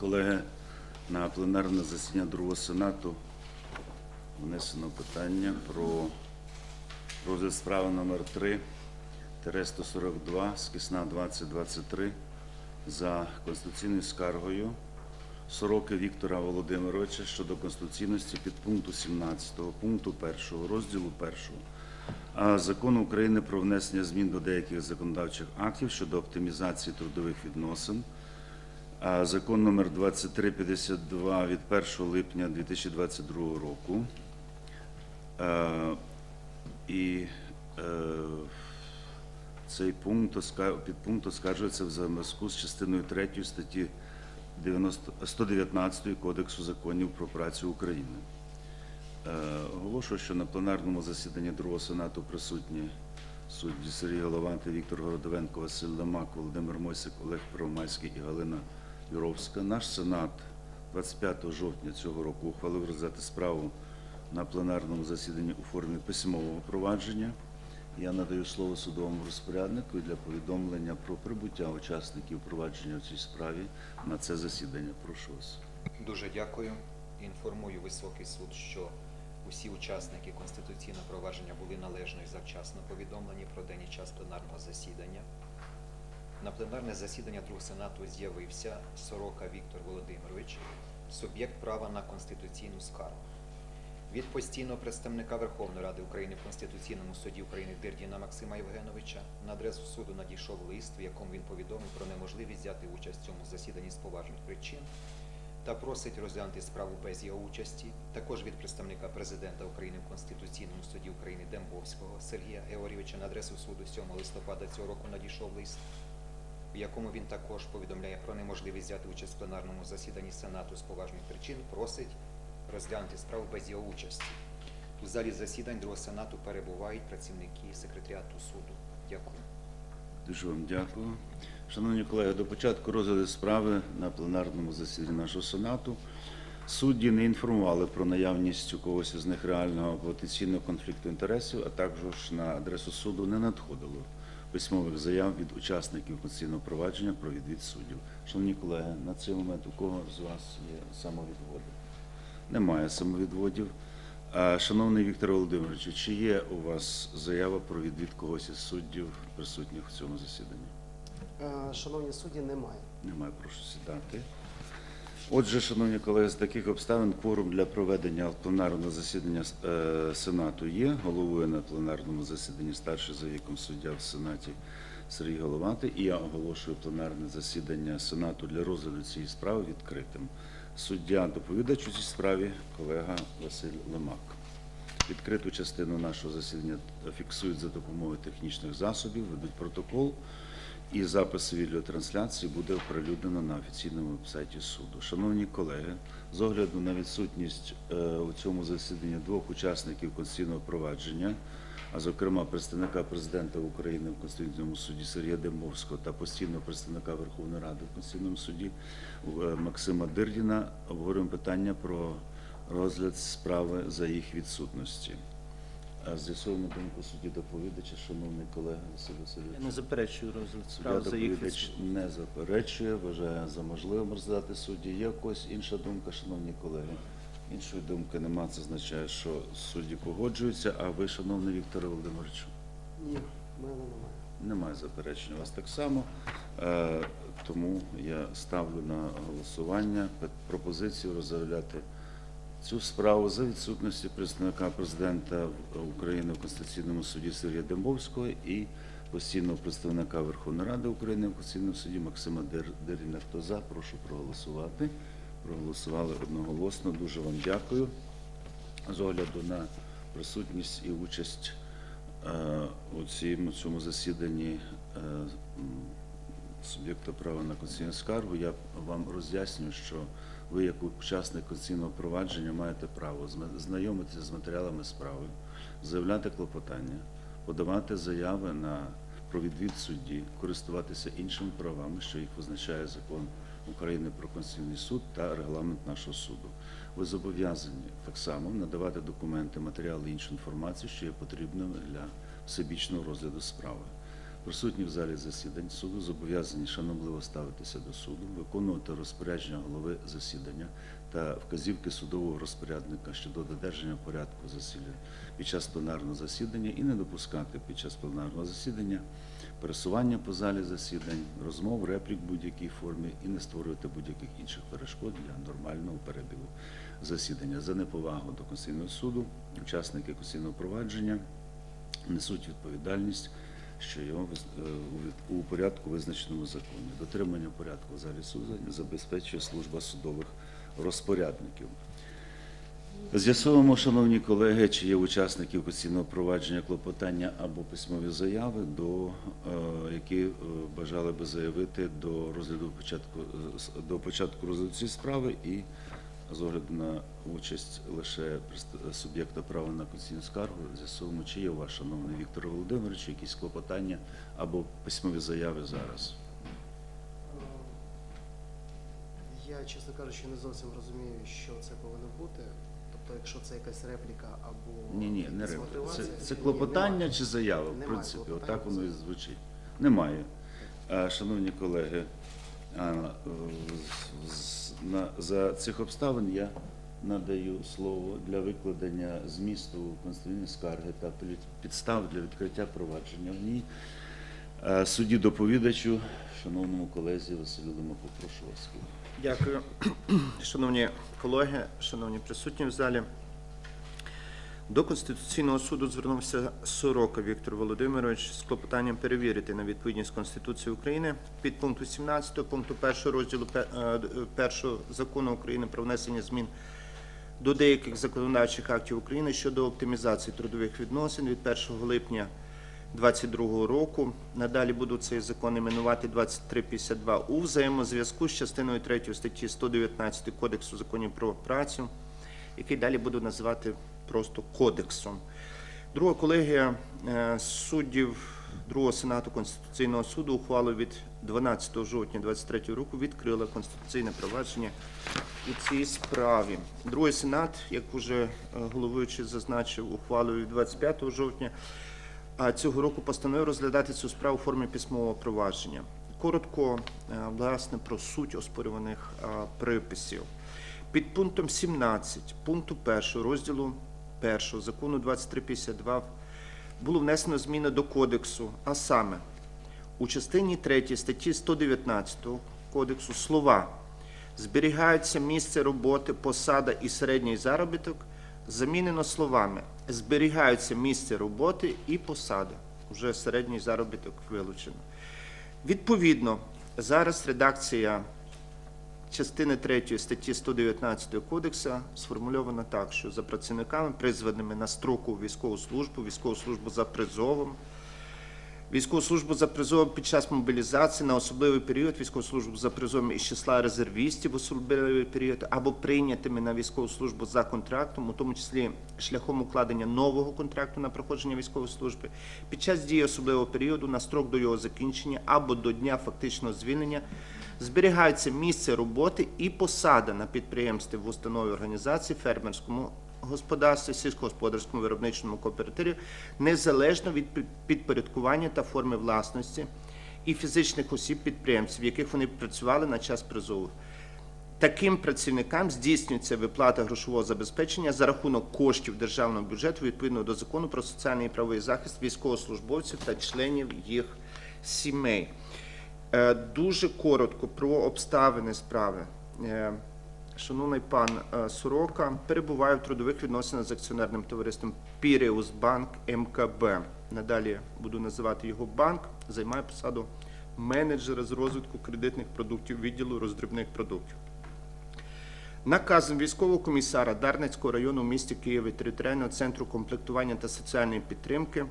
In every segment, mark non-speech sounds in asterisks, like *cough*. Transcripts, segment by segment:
Колеги, на пленарне засідання Другого Сенату внесено питання про розгляд справи номер 3 142 скисна 2023 за конституційною скаргою Сороки Віктора Володимировича щодо конституційності підпункту 17 пункту 1 розділу 1 а, Закону України про внесення змін до деяких законодавчих актів щодо оптимізації трудових відносин. Закон номер 2352 від 1 липня 2022 року. Е, І е, цей пункт підпункт оскаржується в зв'язку з частиною 3 статті 119 Кодексу законів про працю України. Е, Оголошую, що на пленарному засіданні Другого Сенату присутні судді Сергій Голованти, Віктор Городовенко, Василь Лемак, Володимир Мойсик, Олег Первомайський і Галина Юровська. Наш Сенат 25 жовтня цього року ухвалив роздати справу на пленарному засіданні у формі письмового провадження. Я надаю слово судовому розпоряднику для повідомлення про прибуття учасників провадження в цій справі на це засідання. Прошу вас. Дуже дякую. Інформую високий суд, що усі учасники конституційного провадження були належно і завчасно повідомлені про день і час пленарного засідання. На пленарне засідання Другого Сенату з'явився Сорока Віктор Володимирович, суб'єкт права на конституційну скаргу. Від постійного представника Верховної Ради України в Конституційному суді України Дирдіна Максима Євгеновича на адресу суду надійшов лист, в якому він повідомив про неможливість взяти участь в цьому засіданні з поважних причин та просить розглянути справу без його участі. Також від представника президента України в Конституційному суді України Дембовського Сергія Георгійовича на адресу суду 7 листопада цього року надійшов лист, в якому він також повідомляє про неможливість взяти участь в пленарному засіданні Сенату з поважних причин, просить розглянути справу без його участі. У залі засідань Другого Сенату перебувають працівники секретаріату суду. Дякую. Дуже вам дякую. Шановні колеги, до початку розгляду справи на пленарному засіданні нашого Сенату судді не інформували про наявність у когось із них реального потенційного конфлікту інтересів, а також на адресу суду не надходило письмових заяв від учасників конституційного провадження про відвід суддів. Шановні колеги, на цей момент у кого з вас є самовідводи? Немає самовідводів. Шановний Віктор Володимирович, чи є у вас заява про відвід когось із суддів, присутніх в цьому засіданні? Шановні судді, немає. Немає, прошу сідати. Отже, шановні колеги, з таких обставин кворум для проведення пленарного засідання е, Сенату є. Головує на пленарному засіданні старший за віком суддя в Сенаті Сергій Головатий. І я оголошую пленарне засідання Сенату для розгляду цієї справи відкритим. Суддя доповідач у цій справі колега Василь Лемак. Відкриту частину нашого засідання фіксують за допомогою технічних засобів, ведуть протокол, і запис відеотрансляції буде оприлюднено на офіційному сайті суду. Шановні колеги, з огляду на відсутність е, у цьому засіданні двох учасників конституційного провадження, а зокрема представника президента України в Конституційному суді Сергія Демовського та постійного представника Верховної Ради в Конституційному суді е, Максима Дирдіна, обговорюємо питання про розгляд справи за їх відсутності. А З'ясуємо думку судді доповідача, шановний колега Василь Васильович. Я не заперечую розгляд справ за їх доповідач відсутність. не заперечує, вважає за можливим роздати судді. Є у інша думка, шановні колеги? Іншої думки нема. Це означає, що судді погоджуються. А ви, шановний Віктор Володимирович, Ні, в мене немає. немає заперечень. У вас так само. Е, Тому я ставлю на голосування пропозицію розглядати цю справу за відсутності представника президента України в Конституційному суді Сергія Дембовського і постійного представника Верховної Ради України в Конституційному суді Максима Деріна. Хто за, прошу проголосувати. Проголосували одноголосно. Дуже вам дякую. З огляду на присутність і участь е, у цьому, цьому засіданні е, суб'єкта права на конституційну скаргу, я вам роз'яснюю, що ви, як учасник конституційного провадження, маєте право знайомитися з матеріалами справи, заявляти клопотання, подавати заяви на про відвід судді, користуватися іншими правами, що їх визначає закон України про Конституційний суд та регламент нашого суду. Ви зобов'язані так само надавати документи, матеріали іншу інформацію, що є потрібними для всебічного розгляду справи. Присутні в залі засідань суду зобов'язані шанобливо ставитися до суду, виконувати розпорядження голови засідання та вказівки судового розпорядника щодо додержання порядку засідання під час пленарного засідання і не допускати під час пленарного засідання пересування по залі засідань, розмов, реплік в будь-якій формі і не створювати будь-яких інших перешкод для нормального перебігу засідання. За неповагу до Конституційного суду учасники конституційного провадження несуть відповідальність, що його е, у порядку, визначеному законі. Дотримання порядку в залі суду забезпечує служба судових розпорядників. З'ясовуємо, шановні колеги, чи є учасників конституційного провадження клопотання або письмові заяви, до, е, які е, бажали би заявити до розгляду початку до початку розгляду цієї справи і з огляду на участь лише суб'єкта права на конституційну скаргу, з'ясовуємо, чи є у вас, шановний Віктор Володимирович, якісь клопотання або письмові заяви зараз. Я, чесно кажучи, не зовсім розумію, що це повинно бути. Тобто, якщо це якась репліка або Ні, ні, не репліка. Це, це клопотання немає. чи заява, в Немає принципі, отак воно і звучить. Немає. Шановні колеги, а, за цих обставин я надаю слово для викладення змісту конституційної скарги та під- підстав для відкриття провадження в ній. Судді доповідачу, шановному колезі Василю Лимаку, прошу вас. Дякую. *clears throat* Шановні колеги, шановні присутні в залі. До Конституційного суду звернувся Сорока Віктор Володимирович з клопотанням перевірити на відповідність Конституції України під пункту 17 пункту 1 розділу 1 закону України про внесення змін до деяких законодавчих актів України щодо оптимізації трудових відносин від 1 липня 2022 року. Надалі буду цей закон іменувати 2352 у взаємозв'язку з частиною 3 статті 119 Кодексу законів про працю, який далі буду називати просто кодексом. Друга колегія е, суддів Другого Сенату Конституційного суду ухвалою від 12 жовтня 2023 року відкрила конституційне провадження у цій справі. Другий Сенат, як уже е, головуючий зазначив, ухвалою від 25 жовтня цього року постановив розглядати цю справу у формі письмового провадження. Коротко, е, власне, про суть оспорюваних приписів. Під пунктом 17 пункту 1 розділу 1 закону 2352 було внесено зміни до кодексу, а саме у частині 3 статті 119 кодексу слова зберігаються місце роботи, посада і середній заробіток замінено словами зберігаються місце роботи і посада. Уже середній заробіток вилучено. Відповідно, зараз редакція частини 3 статті 119 Кодексу сформульовано так, що за працівниками, призваними на строку військову службу, військову службу за призовом, військову службу за призовом під час мобілізації на особливий період, військову службу за призовом із числа резервістів в особливий період, або прийнятими на військову службу за контрактом, у тому числі шляхом укладення нового контракту на проходження військової служби, під час дії особливого періоду на строк до його закінчення або до дня фактичного звільнення зберігається місце роботи і посада на підприємстві в установі організації, фермерському господарстві, сільськогосподарському виробничому кооперативі, незалежно від підпорядкування та форми власності і фізичних осіб підприємців, в яких вони працювали на час призову. Таким працівникам здійснюється виплата грошового забезпечення за рахунок коштів державного бюджету відповідно до закону про соціальний і правовий захист військовослужбовців та членів їх сімей. Е, Дуже коротко про обставини справи. Шановний пан е, Сорока перебуває в трудових відносинах з акціонерним товариством Піріус Банк МКБ. Надалі буду називати його банк. Займає посаду менеджера з розвитку кредитних продуктів відділу роздрібних продуктів. Наказом військового комісара Дарницького району в місті Києві територіального центру комплектування та соціальної підтримки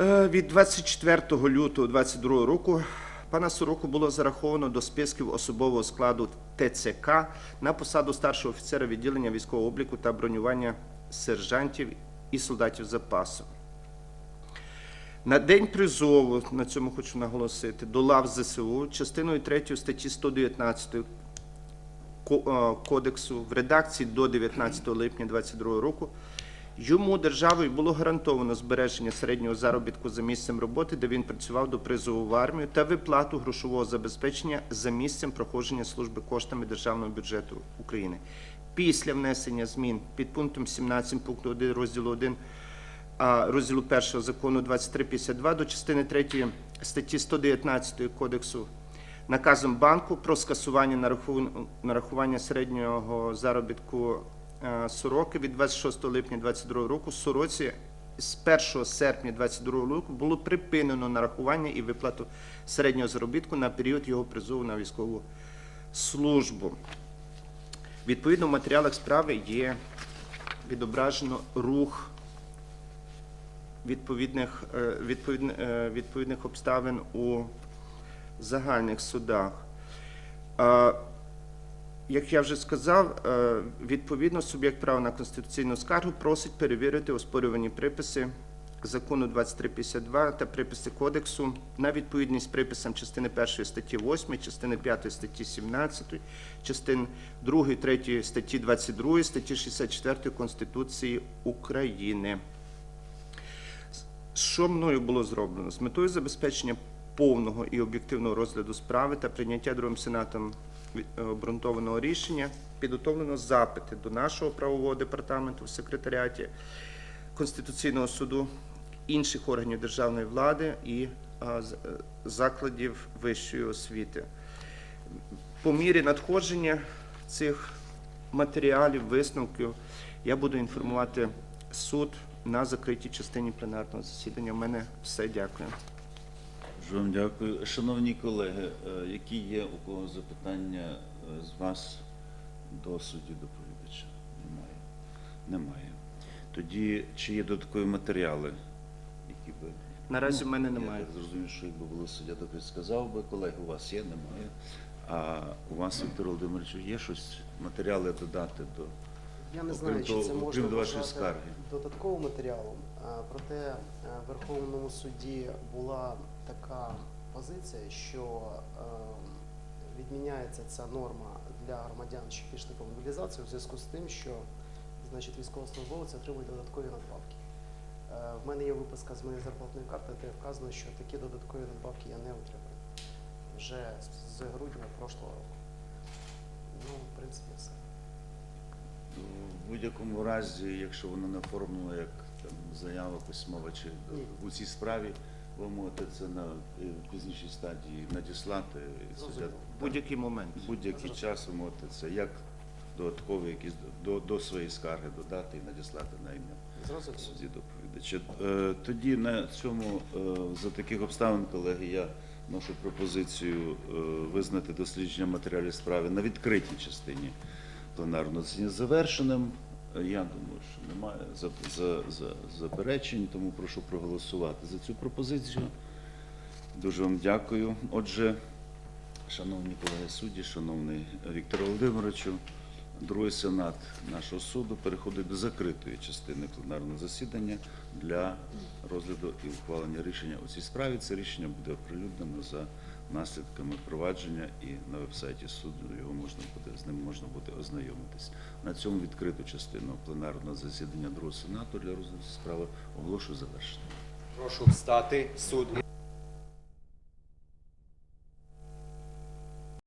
Е, від 24 лютого 2022 року Пана Сороку було зараховано до списків особового складу ТЦК на посаду старшого офіцера відділення військового обліку та бронювання сержантів і солдатів запасу. На день призову, на цьому хочу наголосити, до лав ЗСУ частиною 3 статті 119 е, кодексу в редакції до 19 липня 2022 року йому державою було гарантовано збереження середнього заробітку за місцем роботи, де він працював до призову в армію, та виплату грошового забезпечення за місцем проходження служби коштами державного бюджету України. Після внесення змін під пунктом 17 пункту 1 розділу 1 а, розділу 1 закону 2352 до частини 3 статті 119 Кодексу наказом банку про скасування нарахування середнього заробітку сороки від 26 липня 2022 року сороці з 1 серпня 2022 року було припинено нарахування і виплату середнього заробітку на період його призову на військову службу. Відповідно, в матеріалах справи є відображено рух відповідних, е, відповідне- е, відповідних обставин у загальних судах. Як я вже сказав, е, відповідно суб'єкт права на конституційну скаргу просить перевірити оспорювані приписи закону 2352 та приписи кодексу на відповідність приписам частини 1 статті 8, частини 5 статті 17, частин 2, 3 статті 22, статті 64 Конституції України. Що мною було зроблено? З метою забезпечення повного і об'єктивного розгляду справи та прийняття другим сенатом обґрунтованого рішення підготовлено запити до нашого правового департаменту в секретаріаті Конституційного суду, інших органів державної влади і з- е, закладів вищої освіти. По мірі надходження цих матеріалів, висновків, я буду інформувати суд на закритій частині пленарного засідання. У мене все. Дякую. Дуже вам дякую. Шановні колеги, е, які є у кого запитання е, з вас до судді доповідача? Немає. Немає. Тоді чи є додаткові матеріали, які би Наразі в мене Я немає. так зрозумів, що якби було суддя, доповідь сказав би, колеги, у вас є, немає. А у вас, Віктор Володимирович, є щось матеріали додати до Я не Окрім знаю, чи того- це окрім можна до вашої вважати скарги. додатковим матеріалом. А, Проте е, в Верховному суді була така позиція, що е, відміняється ця норма для громадян, що пішли по мобілізацію, в зв'язку з тим, що значить, військовослужбовець отримує додаткові надбавки. Е, В мене є виписка з моєї зарплатної карти, де вказано, що такі додаткові надбавки я не отримую вже з- грудня прошлого року. Ну, в принципі, все. Ну, В будь-якому разі, якщо воно не оформлено як там, заява письмова чи Ні. у цій справі, ви можете це на е, пізнішій стадії надіслати. будь-який момент. Будь-який час ви можете це як додаткові якісь до, до своєї скарги додати і надіслати на ім'я судді доповідача. Е, Тоді на цьому е, за таких обставин, колеги, я вношу пропозицію визнати дослідження матеріалів справи на відкритій частині пленарного засідання завершеним. Я думаю, що немає за, заперечень, тому прошу проголосувати за цю пропозицію. Дуже вам дякую. Отже, шановні колеги судді, шановний Віктор Володимировичу, другий сенат нашого суду переходить до закритої частини пленарного засідання для розгляду і ухвалення рішення у цій справі. Це рішення буде оприлюднено за наслідками провадження і на вебсайті суду його можна буде з ним можна буде ознайомитись. На цьому відкриту частину пленарного засідання другого сенату для розгляду справи оголошую завершення. Прошу встати. Суд